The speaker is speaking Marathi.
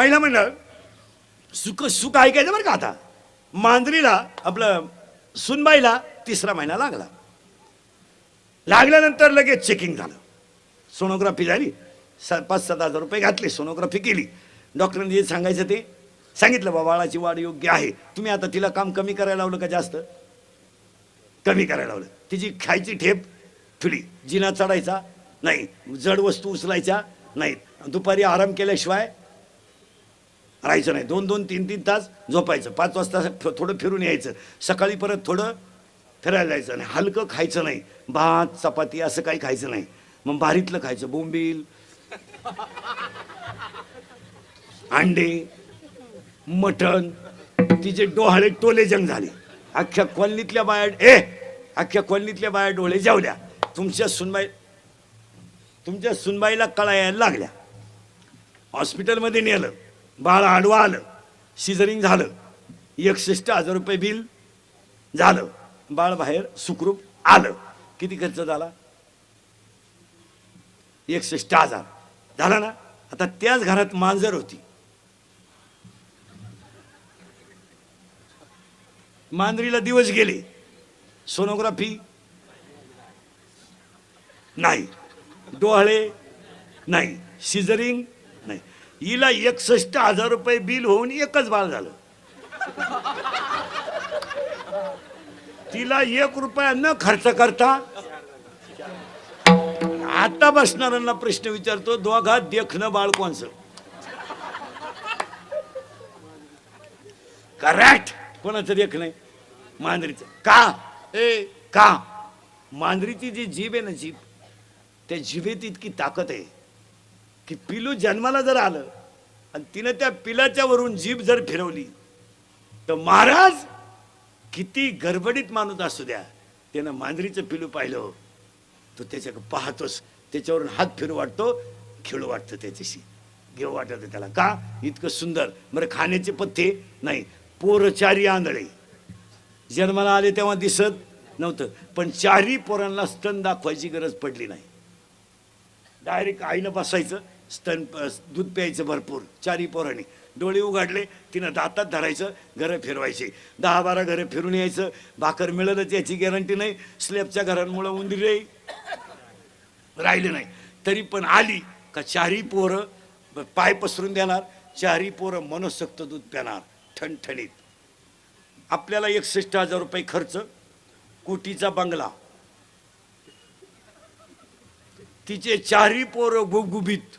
महिला म्हणलं सुख सुख ऐकायचं बरं का आता? मांजरीला आपलं सुनबाईला तिसरा महिना लागला. लागल्यानंतर लगेच चेकिंग झालं. सोनोग्राफी झाली. स पाच सात हजार रुपये घातले सोनोग्राफी केली. डॉक्टरांनी जे सांगायचं ते. सांगितलं बा बाळाची वाढ योग्य आहे. तुम्ही आता तिला काम कमी करायला लावलं का जास्त? कमी करायला लावलं. तिची खायची ठेप ठुली जिना चढायचा? नाही. जड वस्तू उचलायच्या? नाहीत दुपारी आराम केल्याशिवाय राहायचं नाही. दोन दोन तीन तीन तास झोपायचं. पाच वाजता थोडं फिरून यायचं. सकाळी परत थोडं फिरायला जायचं आणि हलकं खायचं नाही. भात चपाती असं काही खायचं नाही. मग भारीतलं खायचं. बोंबील अंडे मटण. तिचे डोहाळे टोलेजंग झाले. अख्ख्या कॉलनीतल्या बाया ए! अख्ख्या कॉलनीतल्या बाया डोळे जेवल्या. तुमच्या सुनबाई तुमच्या सुनबाईला कळा यायला लागल्या. हॉस्पिटलमध्ये नेलं. बाळ आडवा आलं सिझरिंग झालं एकसष्ट हजार रुपये बिल झालं बाळ बाहेर सुखरूप आलं. किती खर्च झाला? एकसष्ट हजार. झाला ना? आता त्याच घरात मांजर होती. मांजरीला दिवस गेले. सोनोग्राफी नाही. डोहाळे नाही. सिझरिंग नाही. हिला एकसष्ट हजार रुपये बिल होऊन एकच बाळ झालं. तिला एक रुपया न खर्च करता आता बसणाऱ्यांना प्रश्न विचारतो दोघात देखणं बाळ कोणचं? करेक्ट कोणाचं देख नाही मांजरीचं. का? ए. का? मांजरीची जी जीभ आहे ना जीभ त्या जिभेत इतकी ताकद आहे. की पिलू जन्माला जर आलं आणि तिनं त्या पिलाच्या वरून जीभ जर फिरवली तर महाराज किती गडबडीत माणूस असू द्या. त्यानं मांजरीचं पिलू पाहिलं तो त्याच्या पाहतोस त्याच्यावरून हात फिरू वाटतो खेळू वाटतं त्याच्याशी. घेऊ वाटत त्याला. का? इतकं सुंदर. बरं खाण्याचे पथ्ये? नाही. पोर चारी आंधळे. जन्माला आले तेव्हा दिसत नव्हतं पण चारी पोरांना स्तन दाखवायची गरज पडली नाही. डायरेक्ट आईनं बसायचं स्तन दूध प्यायचं भरपूर चारी पोरांनी. डोळे उघडले तिनं दातात धरायचं घरं फिरवायचे. दहा बारा घरं फिरून यायचं भाकर मिळतच याची गॅरंटी नाही स्लॅबच्या घरांमुळं उंदीर राहिले नाही. तरी पण आली का चारी पोरं पाय पसरून देणार चारी पोरं मनसक्त दूध प्याणार ठणठणीत. आपल्याला एकसष्ट हजार रुपये खर्च कोटीचा बंगला. तिचे चारी पोरं गुबगुबीत.